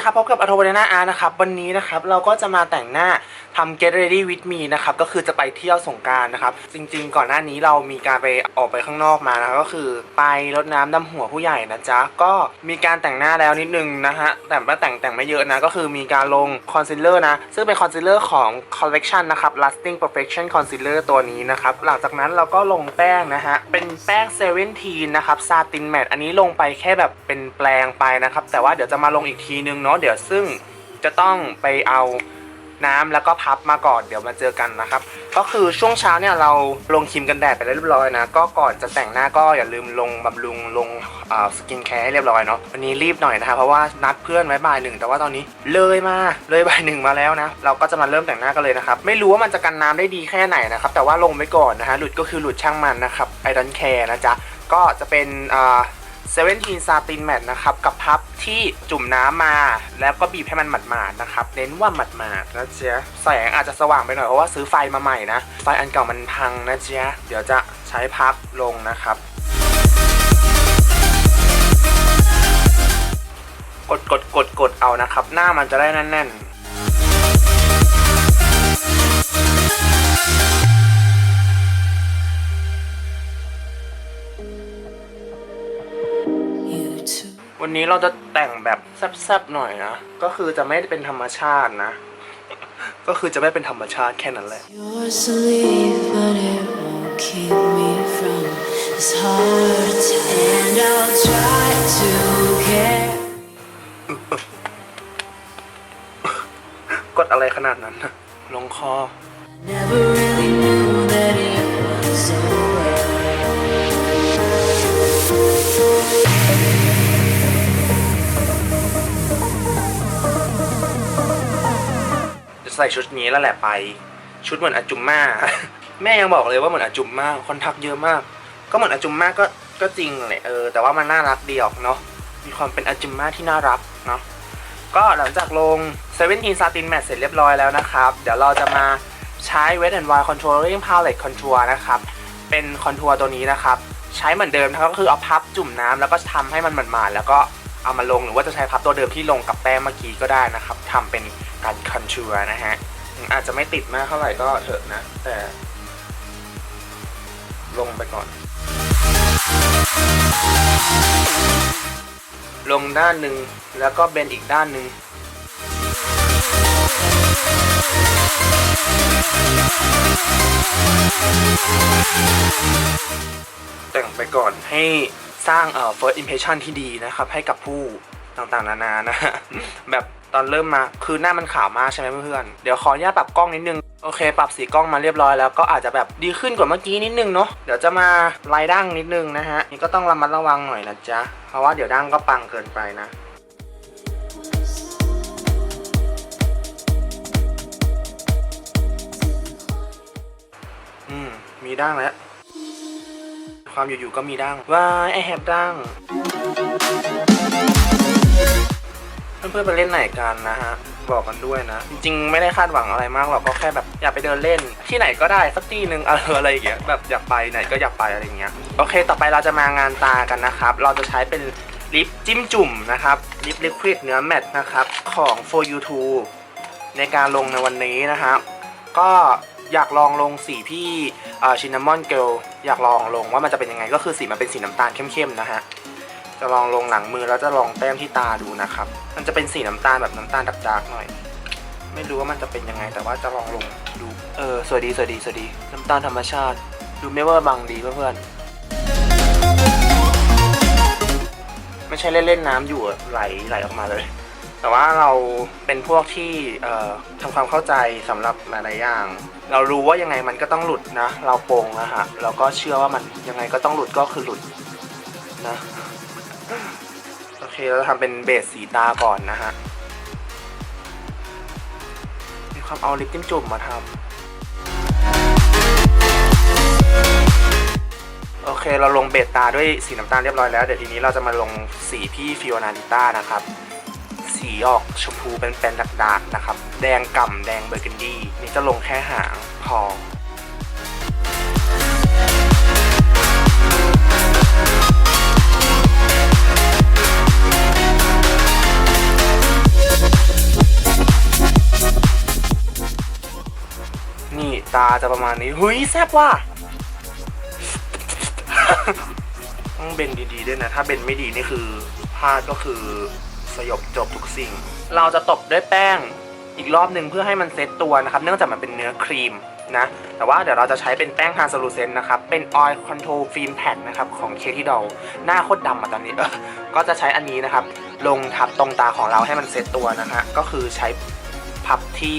นะครับพบกับอโทวานาอาร์นะครับวันนี้นะครับเราก็จะมาแต่งหน้า ทำ get ready with me นะครับ ก็คือจะไปเที่ยวสงการนะครับ จริงๆ ก่อนหน้านี้เรามีการไปออกไปข้างนอกมานะก็คือไปรดน้ำดำหัวผู้ใหญ่นะจ๊ะ ก็มีการแต่งหน้าแล้วนิดนึงนะฮะ แต่ว่าแต่งแต่งไม่เยอะนะ ก็คือมีการลงคอนซีลเลอร์นะ ซึ่งเป็นคอนซีลเลอร์ของ collection นะครับ lasting perfection concealer ตัวนี้นะครับ หลังจากนั้นเราก็ลงแป้งนะฮะ เป็นแป้งเซเว่นทีนะครับซาตินแมตอันนี้ลงไปแค่แบบเป็นแปลงไปนะครับ แต่ว่าเดี๋ยวจะมาลงอีกทีนึงเนาะ เดี๋ยวซึ่งจะต้องไปเอา น้ำแล้วก็พับมาก่อนเดี๋ยวมาเจอกันนะครับ ก็คือช่วงเช้าเนี่ยเราลงครีมกันแดดไปเรียบร้อยนะ ก็ก่อนจะแต่งหน้าก็อย่าลืมลงบำรุงลงสกินแคร์ให้เรียบร้อยเนาะวันนี้รีบหน่อยนะครับเพราะว่านัดเพื่อนไว้บ่ายหนึ่งแต่ว่าตอนนี้เลยมาเลยบ่ายหนึ่งมาแล้วนะ เราก็จะมาเริ่มแต่งหน้ากันเลยนะครับ ไม่รู้ว่ามันจะกันน้ำได้ดีแค่ไหนนะครับแต่ว่าลงไปก่อนนะฮะหลุดก็คือหลุดช่างมันนะครับไอรอนแคร์นะจ๊ะก็จะเป็น อ่า17 Satin Matte นะครับกับพับที่จุ่มน้ำมา แล้วก็บีบให้มันหมาดๆนะครับเน้นว่าหมาดๆนะเจ๊แสงอาจจะสว่างไปหน่อยเพราะว่าซื้อไฟมาใหม่นะ ไฟอันเก่ามันพังนะเจ๊เดี๋ยวจะใช้พับลงนะครับ กดกดกดกดเอานะครับ หน้ามันจะได้แน่นๆ วันนี้เราจะแต่งแบบแซ่บๆหน่อยนะ ก็คือจะไม่ได้เป็นธรรมชาตินะ ก็คือจะไม่เป็นธรรมชาติแค่นั้นแหละ Yours to leave, but it won't keep me from this heart. And I'll try to care. กดอะไรขนาดนั้นนะลงคอ Never really knew ใส่ชุดนี้แล้วแหละไป ชุดเหมือนอาจุมม่าแม่ยังบอกเลยว่าเหมือนอาจุมม่าคนทักเยอะมาก ก็เหมือนอาจุมม่าก็ก็จริงแหละเออแต่ว่ามันน่ารักดีออกเนาะมีความเป็นอาจุมม่าที่น่ารักเนาะก็หลังจากลง17 Satin Matte เสร็จเรียบร้อยแล้วนะครับ เดี๋ยวเราจะมาใช้ Wet n Wild Contouring Palette Contour นะครับ เป็นคอนทัวร์ตัวนี้นะครับ ใช้เหมือนเดิมนะครับก็คือเอาพับจุ่มน้ำแล้วก็ทำให้มันหมาดๆแล้วก็เอามาลงหรือว่าจะใช้พับตัวเดิมที่ลงกับแป้งเมื่อกี้ก็ได้นะครับทำเป็น การคอนทัวนะฮะ อาจจะไม่ติดมากเท่าไหร่ก็เถอะนะ แต่ลงไปก่อน ลงด้านหนึ่งแล้วก็เบนอีกด้านหนึ่งแต่งไปก่อนให้สร้างเอ่อ first impression ที่ดีนะครับ ให้กับผู้ต่างๆ นานานะ แบบ ตอนเริ่มมาคือหน้ามันขาวมากใช่ไหมเพื่อนๆเดี๋ยวขออนุญาตปรับกล้องนิดนึงโอเค ปรับสีกล้องมาเรียบร้อยแล้วก็อาจจะแบบดีขึ้นกว่าเมื่อกี้นิดนึงเนาะเดี๋ยวจะมาลายดั้งนิดนึงนะฮะนี่ก็ต้องระมัดระวังหน่อยนะจ๊ะเพราะว่าเดี๋ยวดั้งก็ปังเกินไปนะอืมมีดั้งแล้วความอยู่ๆก็มีดั้งว้ายไอแฮปดั้ง เพื่อนๆไปเล่นไหนกันนะฮะบอกกันด้วยนะ จริงๆ ไม่ได้คาดหวังอะไรมากหรอกก็แค่แบบอยากไปเดินเล่น ที่ไหนก็ได้สักที่หนึ่งอออะไรอย่างเงี้ยแบบอยากไปไหนก็อยากไปอะไรเงี้ยโอเค ต่อไปเราจะมางานตากันนะครับ เราจะใช้เป็นลิปจิ้มจุ่มนะครับลิปลิควิดเนื้อแมตต์นะครับของ for you to ในการลงในวันนี้นะครับก็อยากลองลงสีที่ชินนามอนเกลอยากลองลงว่ามันจะเป็นยังไงก็คือสีมันเป็นสีน้ำตาลเข้มๆนะฮะ จะลองลงหลังมือแล้วจะลองแต้มที่ตาดูนะครับ มันจะเป็นสีน้ำตาลแบบน้ำตาลดักๆหน่อย ไม่รู้ว่ามันจะเป็นยังไง แต่ว่าจะลองลงดู เออสวัสดีสวัสดีสวัสดี น้ำตาลธรรมชาติ ดูไม่วอร์บังดีเพื่อนๆไม่ใช่เล่นๆน้ำอยู่ไหลไหลออกมาเลย แต่ว่าเราเป็นพวกที่ทำความเข้าใจสำหรับหลายๆอย่างเรารู้ว่ายังไงมันก็ต้องหลุดนะ เราโป่งนะฮะเราก็เชื่อว่ามันยังไงก็ต้องหลุดก็คือหลุด นะ โอเค เราทำเป็นเบสสีตาก่อนนะฮะมีความเอาลิปจิ้มจุ่มมาทำโอเค เราลงเบสตาด้วยสีน้ำตาลเรียบร้อยแล้ว เดี๋ยวทีนี้เราจะมาลงสีพี่ฟิโอนาลิต้านะครับ สีออกชมพูเป็นเป็นๆดักๆนะครับ แดงก่ำแดงเบอร์กันดี้นี่จะลงแค่หางพอ จะประมาณนี้เฮ้ยแซ่บว่ะต้องเบนดีๆด้วยนะ ถ้าเบนไม่ดีนี่คือพลาดก็คือสยบจบทุกสิ่ง เราจะตบด้วยแป้งอีกรอบหนึ่งเพื่อให้มันเซตตัวนะครับ เนื่องจากมันเป็นเนื้อครีมนะ แต่ว่าเดี๋ยวเราจะใช้เป็นแป้ง translucent นะครับ เป็น oil control film pad นะครับ ของเคที่ดอลหน้าโคตรดำอะตอนนี้ ก็จะใช้อันนี้นะครับ ลงทับตรงตาของเราให้มันเซตตัวนะฮะ ก็คือใช้พับที่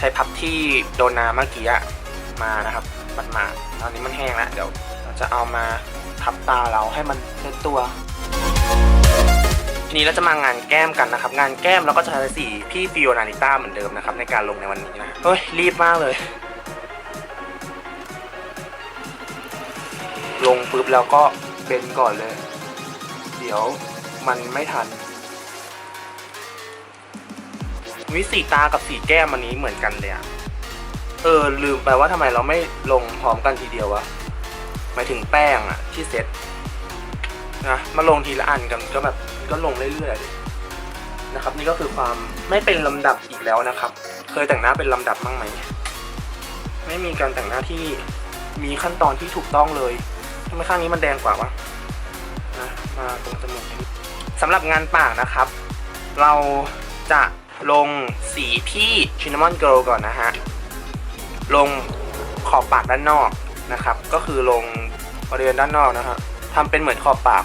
ใช้พับที่โดนน้ำเมื่อกี้มานะครับมันมาตอนนี้มันแห้งแล้วเดี๋ยวเราจะเอามาทับตาเราให้มันเซตตัวทีนี้เราจะมางานแก้มกันนะครับ งานแก้มเราก็จะใช้สีพี่ฟิโอนาริต้าเหมือนเดิมนะครับในการลงในวันนี้นะเฮ้ยรีบมากเลย ลงปุ๊บแล้วก็เบนก่อนเลย เดี๋ยวมันไม่ทัน วิสีตากับสีแก้มอันนี้เหมือนกันเลยอะเออลืมไปว่าทำไมเราไม่ลงพร้อมกันทีเดียววะหมายถึงแป้งอะที่เซ็ตนะมาลงทีละอันกันก็แบบก็ลงเรื่อยๆนะครับ นี่ก็คือความไม่เป็นลำดับอีกแล้วนะครับ เคยแต่งหน้าเป็นลำดับบ้างไหมไม่มีการแต่งหน้าที่มีขั้นตอนที่ถูกต้องเลยทำไมข้างนี้มันแดงกว่าวะนะมาตรงจมูกนิดสำหรับงานปากนะครับ เราจะ ลงสีที่ชินนามอนเกิลก่อนนะฮะ ลงขอบปากด้านนอกนะครับ ก็คือลงบริเวณด้านนอกนะฮะทำเป็นเหมือนขอบปาก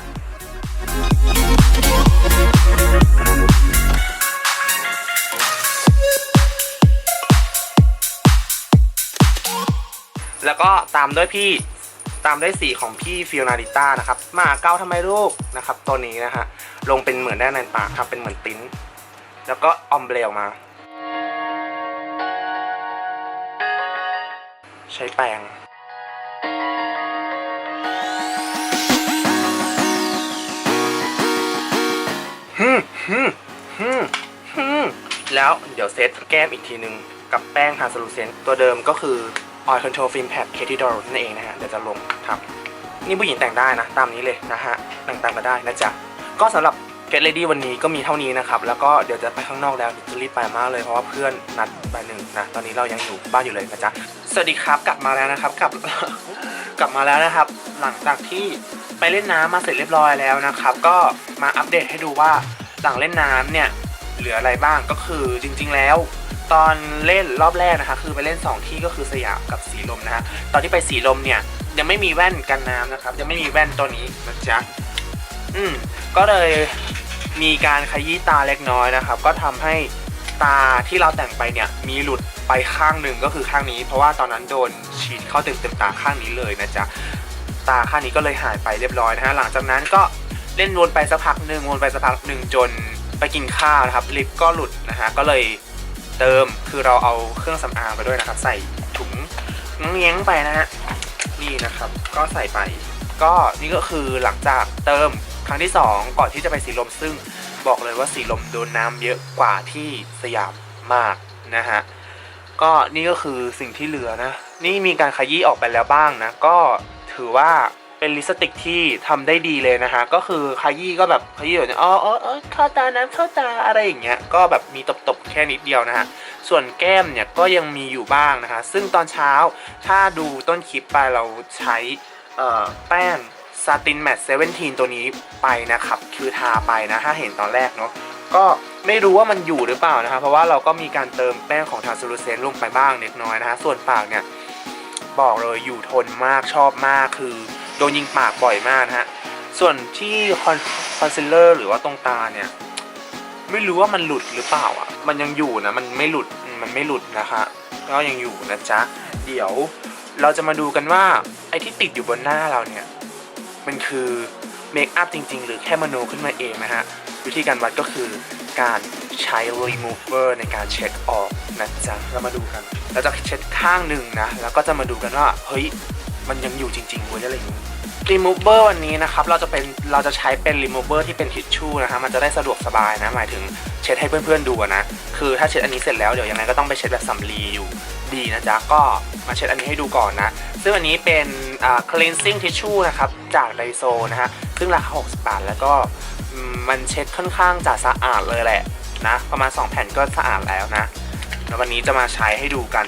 แล้วก็ตามด้วยพี่ตามด้วยสีของพี่ฟิโอนาริต้านะครับหมาเก้าทำไมลูกนะครับ ตัวนี้นะฮะลงเป็นเหมือนด้านในปากครับเป็นเหมือนติ้น แล้วก็ออมเบลออกมา ใช้แปรงฮึมฮึมฮึมฮึมแล้วเดี๋ยวเซตแก้มอีกทีนึง กับแป้ง translucent ตัวเดิมก็คือ oil control film pad Katie Doll นั่นเองนะฮะ เดี๋ยวจะลงครับ นี่ผู้หญิงแต่งได้นะ ตามนี้เลยนะฮะ แต่งตามก็ได้นะจ๊ะ ก็สำหรับ Get Ready วันนี้ก็มีเท่านี้นะครับ แล้วก็เดี๋ยวจะไปข้างนอกแล้วจะรีบไปมากเลยเพราะว่าเพื่อนนัดไปหนึ่งนะตอนนี้เรายังอยู่บ้านอยู่เลยนะจ๊ะสวัสดีครับกลับมาแล้วนะครับกลับกลับมาแล้วนะครับ หลังจากที่ไปเล่นน้ำมาเสร็จเรียบร้อยแล้วนะครับ ก็มาอัปเดตให้ดูว่าหลังเล่นน้ำเนี่ยเหลืออะไรบ้างก็คือจริง ๆ แล้ว ตอนเล่นรอบแรกนะคะคือไปเล่น 2 ที่ก็คือสยามกับสีลมนะฮะตอนที่ไปสีลมเนี่ยยังไม่มีแว่นกันน้ำนะครับยังไม่มีแว่นตัวนี้นะจ๊ะอืมก็เลย มีการขยี้ตาเล็กน้อยนะครับ ก็ทำให้ตาที่เราแต่งไปเนี่ยมีหลุดไปข้างหนึ่งก็คือข้างนี้ เพราะว่าตอนนั้นโดนฉีดเข้าเต็มเต็มๆตาข้างนี้เลยนะจ๊ะตาข้างนี้ก็เลยหายไปเรียบร้อยนะฮะหลังจากนั้นก็เล่นวนไปสักพักหนึ่งวนไปสักพักหนึ่งจนไปกินข้าวนะครับลิปก็หลุดนะฮะก็เลยเติมคือเราเอาเครื่องสำอางไปด้วยนะครับ ใส่ถุงเงี้ยงไปนะฮะนี่นะครับ ก็ใส่ไป ก็นี่ก็คือหลังจากเติม ครั้งที่ 2 ก่อนที่จะไปสีลมซึ่งบอกเลยว่าสีลมโดนน้ำเยอะกว่าที่สยามมากนะฮะก็นี่ก็คือสิ่งที่เหลือนะ นี่มีการขยี้ออกไปแล้วบ้างนะ ก็ถือว่าเป็นลิสติกที่ทำได้ดีเลยนะฮะ ก็คือขยี้ก็แบบขยี้แบบนี้อ๋ออ๋ออ๋อเข้าตาน้ำเข้าตาอะไรอย่างเงี้ย ก็แบบมีตบๆแค่นิดเดียวนะฮะ ส่วนแก้มเนี่ยก็ยังมีอยู่บ้างนะคะ ซึ่งตอนเช้าถ้าดูต้นคลิปไปเราใช้แป้ง ซาตินแมตเซเว่นทีนตัวนี้ไปนะครับ คือทาไปนะถ้าเห็นตอนแรกเนาะก็ไม่รู้ว่ามันอยู่หรือเปล่านะคะเพราะว่าเราก็มีการเติมแป้งของทาซูรุเซนลงไปบ้างเล็กน้อยนะคะส่วนปากเนี่ยบอกเลยอยู่ทนมากชอบมากคือโดนยิงปากบ่อยมากนะฮะส่วนที่คอนซีลเลอร์หรือว่าตรงตาเนี่ยไม่รู้ว่ามันหลุดหรือเปล่าอะ มันยังอยู่นะ มันไม่หลุดมมันไม่หลุดนะคะก็ยังอยู่นะจ๊ะ เดี๋ยวเราจะมาดูกันว่าไอ้ที่ติดอยู่บนหน้าเราเนี่ย มันคือเมคอัพจริง ๆ หรือแค่มโนขึ้นมาเองนะฮะ วิธีการวัดก็คือการใช้ remover ในการเช็ดออกนะจ๊ะเรามาดูกัน เราจะเช็ดข้างหนึ่งนะ แล้วก็จะมาดูกันว่า เฮ้ย มันยังอยู่จริงๆเว้ยอะไรอย่างนี้ remover วันนี้นะครับ เราจะเป็น เราจะใช้เป็น remover ที่เป็นทิชชู่นะฮะ มันจะได้สะดวกสบายนะ หมายถึงเช็ดให้เพื่อนๆดูนะ คือถ้าเช็ดอันนี้เสร็จแล้ว เดี๋ยวยังไงก็ต้องไปเช็ดแบบสำลีอยู่ดีนะจ๊ะ ก็มาเช็ดอันนี้ให้ดูก่อนนะ ซึ่งอันนี้เป็น cleansing tissue นะครับ จากไดโซนะฮะ ซึ่งราคา 60 บาท แล้วก็มมันเช็ดค่อนข้างจะสะอาดเลยแหละนะ ประมาณ 2 แผ่นก็สะอาดแล้วนะ แล้ววันนี้จะมาใช้ให้ดูกัน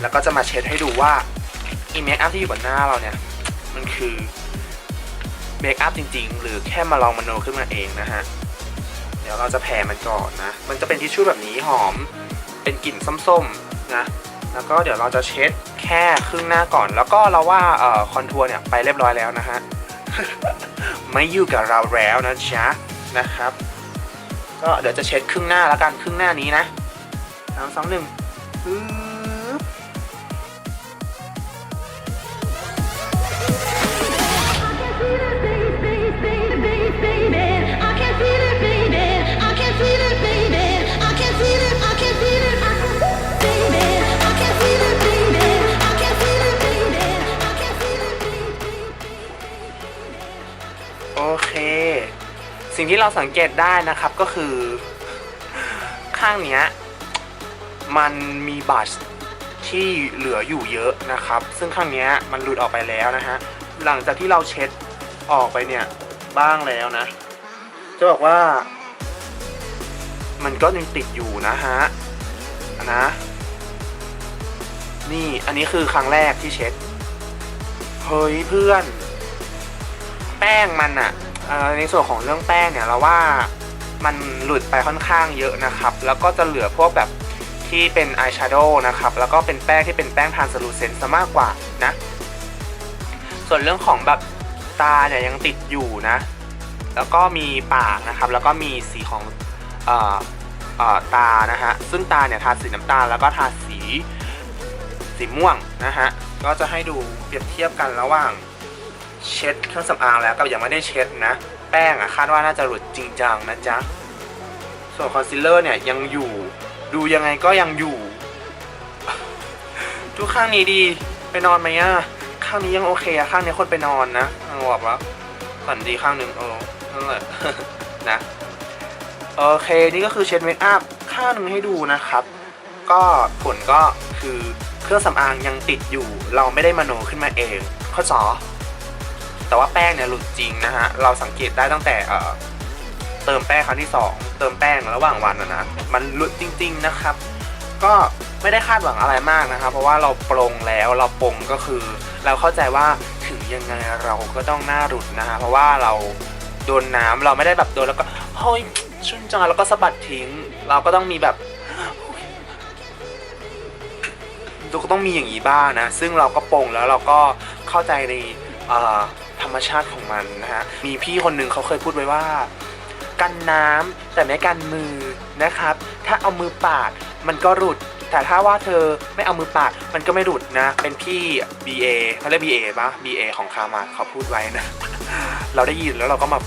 แล้วก็จะมาเช็ดให้ดูว่าอีเมคอัพที่อยู่บนหน้าเราเนี่ย มันคือเมคอัพจริง ๆ หรือแค่มาลองมโนขึ้นมาเองนะฮะ เดี๋ยวเราจะแผ่มันก่อนนะ มันจะเป็นทิชชู่แบบนี้หอม เป็นกลิ่นส้มๆนะ แล้วก็เดี๋ยวเราจะเช็ด แค่ครึ่งหน้าก่อน แล้วก็เราว่าคอนทัวร์เนี่ยไปเรียบร้อยแล้วนะฮะ ไม่อยู่กับเราแล้วนะจ๊ะนะครับ ก็เดี๋ยวจะเช็ดครึ่งหน้าแล้วกันครึ่งหน้านี้นะสามสองหนึ่ง โอเค สิ่งที่เราสังเกตได้นะครับก็คือ ข้างเนี้ยมันมีบัชที่เหลืออยู่เยอะนะครับ ซึ่งข้างเนี้ยมันหลุดออกไปแล้วนะฮะ หลังจากที่เราเช็ดออกไปเนี่ยบ้างแล้วนะ จะบอกว่า มันก็ยังติดอยู่นะฮะนะ นี่อันนี้คือครั้งแรกที่เช็ด เฮ้ยเพื่อน แป้งมันอะเอ่อในส่วนของเรื่องแป้งเนี่ยเราว่ามันหลุดไปค่อนข้างเยอะนะครับ แล้วก็จะเหลือพวกแบบที่เป็นอายแชโดว์นะครับ แล้วก็เป็นแป้งที่เป็นแป้งทานสลูเซนซะมากกว่านะ ส่วนเรื่องของแบบตาเนี่ยยังติดอยู่นะ แล้วก็มีปากนะครับ แล้วก็มีสีของออเอ่อตานะฮะ ซึ่งตาเนี่ยทาสีน้ำตาลแล้วก็ทาสีสีม่วงนะฮะ ก็จะให้ดูเปรียบเทียบกันระหว่าง เช็ดเครื่องสำอางแล้วกับยังไม่ได้เช็ดนะ แป้งอะคาดว่าน่าจะหลุดจริงจังนะจ๊ะ ส่วนคอนซีลเลอร์เนี่ยยังอยู่ ดูยังไงก็ยังอยู่ดูข้างนี้ดี ไปนอนไหมอะข้างนี้ยังโอเคอะข้างนี้คนไปนอนนะเอาบอกว่าฝันดีข้างหนึ่งโอ้นั่นแหละนะโอเคนี่ก็คือเช็ดเมคอัพข้างหนึ่งให้ดูนะครับ ก็ผลก็คือเครื่องสำอางยังติดอยู่ เราไม่ได้มโนขึ้นมาเอง ข้อสอ แต่ว่าแป้งเนี่ยหลุดจริงนะฮะ เราสังเกตได้ตั้งแต่เอ่อเติมแป้งครั้งที่ 2 เติมแป้งระหว่างวันนะนะ มันหลุดจริง ๆนะครับ ก็ไม่ได้คาดหวังอะไรมากนะครับ เพราะว่าเราปรงแล้วเราปรงก็คือ เราเข้าใจว่าถึงยังไงเราก็ต้องหน้าหลุดนะฮะ เพราะว่าเราโดนน้ำเราไม่ได้แบบโดนแล้วก็เฮ้ยชุ่มจังแล้วก็สะบัดทิ้ง เราก็ต้องมีแบบเราก็ต้องมีอย่างนี้บ้างนะ ซึ่งเราก็ปรงแล้วเราก็เข้าใจในอ่อ ธรรมชาติของมันนะฮะ มีพี่คนหนึ่งเขาเคยพูดไว้ว่า กันน้ำแต่ไม่กันมือนะครับ ถ้าเอามือปาดมันก็หลุด แต่ถ้าว่าเธอไม่เอามือปาดมันก็ไม่หลุดนะ เป็นพี่ BA เขาเรียก BA ปะ BA ของคามาเขาพูดไว้นะ เราได้ยินแล้วเราก็มา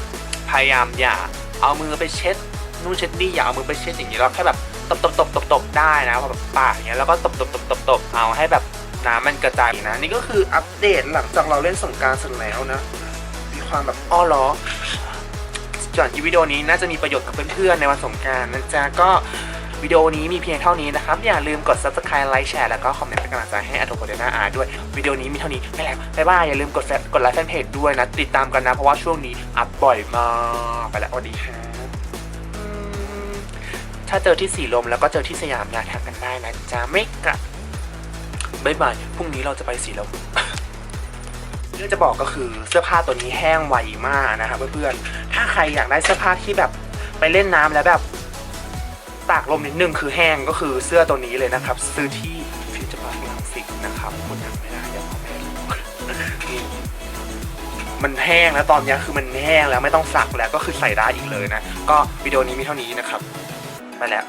พยายามอย่าเอามือไปเช็ดนู่นเช็ดนี่อย่าเอามือไปเช็ดอย่างนี้เราแค่แบบตบตบตบตบตบได้นะแบบปากอย่างเงี้ยแล้วก็ตบตบตบตบตบเอาให้แบบ น้ำมันกระจายนะ นี่ก็คืออัปเดตหลังจากเราเล่นสงการเสร็จแล้วนะ มีความแบบอ้อเหรอก่อนที่วิดีโอนี้น่าจะมีประโยชน์กับเพื่อนๆในวันสงการนะจ๊ะก็วิดีโอนี้มีเพียงเท่านี้นะครับ อย่าลืมกด subscribe ไลค์แชร์แล้วก็คอมเมนต์เป็นกำลังใจให้อัตโตโกเดน่าอาด้วย วิดีโอนี้มีเท่านี้ไม่แล้วบ๊ายบายอย่าลืมกดแฟนกดไลค์แฟนเพจด้วยนะ ติดตามกันนะ เพราะว่าช่วงนี้อัพบ่อยมากไปแล้วสวัสดีครับถ้าเจอที่สีลมแล้วก็เจอที่สยามอย่าทักกันได้นะจ๊ะไม่กลั บ๊ายบายพรุ่งนี้เราจะไปสีแลมเรื่องจะบอกก็คือเสื้อผ้าตัวนี้แห้งไวมากนะครับเพื่อนๆถ้าใครอยากได้เสื้อผ้าที่แบบไปเล่นน้ำแล้วแบบตากลมนิดนึงคือแห้งก็คือเสื้อตัวนี้เลยนะครับ ซื้อที่ฟิวเจอร์พาร์คลังสิตนะครับคนยังไม่ได้ยวขอแม่ดูนี่มันแห้งแล้วตอนนี้คือมันแห้งแล้วไม่ต้องซักแล้วก็คือใส่ได้อีกเลยนะ ก็วิดีโอนี้มีเท่านี้นะครับ ไปแล้ว